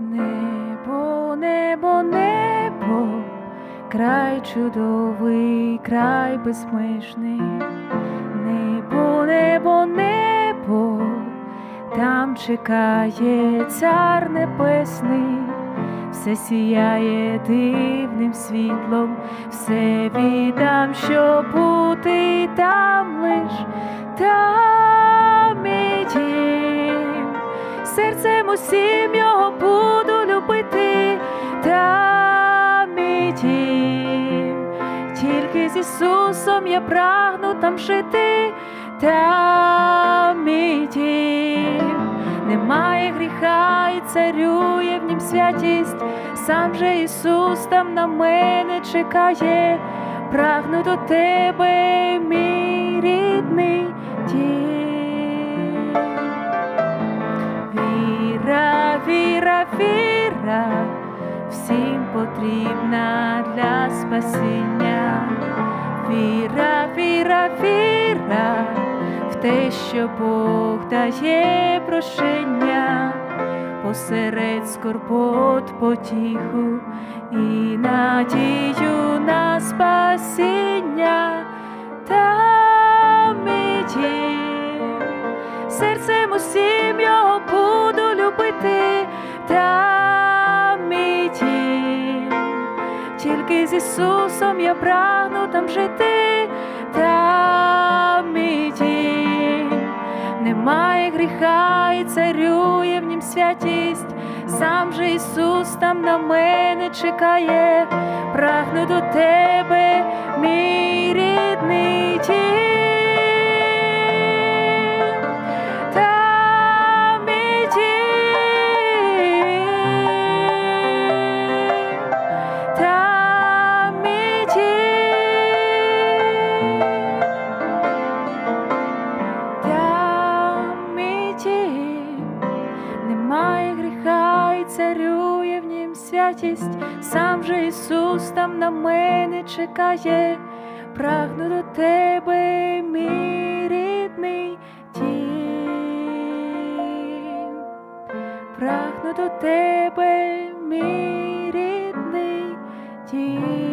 Небо, небо, небо, край чудовий, край безмежний, небо, небо, небо, там чекає цар небесний, все сіяє дивним світлом, все віддам, щоб бути там лиш, там і дім серцем усім його Ісусом я прагну там жити, там дім. Немає гріха і царює в нім святість, сам же Ісус там на мене чекає, прагну до тебе, мій рідний дім. Віра, віра, віра, всім потрібна для спасіння. Віра, віра, віра, в те, що Бог дає прощення, посеред скорбот потіху і надію на спасіння. Там з Ісусом я прагну там жити, там мій дім. Немає гріха і царює в нім святість, сам же Ісус там на мене чекає, прагну до тебе, мій рідний царює в нім святість, сам же Ісус там на мене чекає, прагну до тебе, мій рідний дім. Прагну до тебе, мій рідний дім.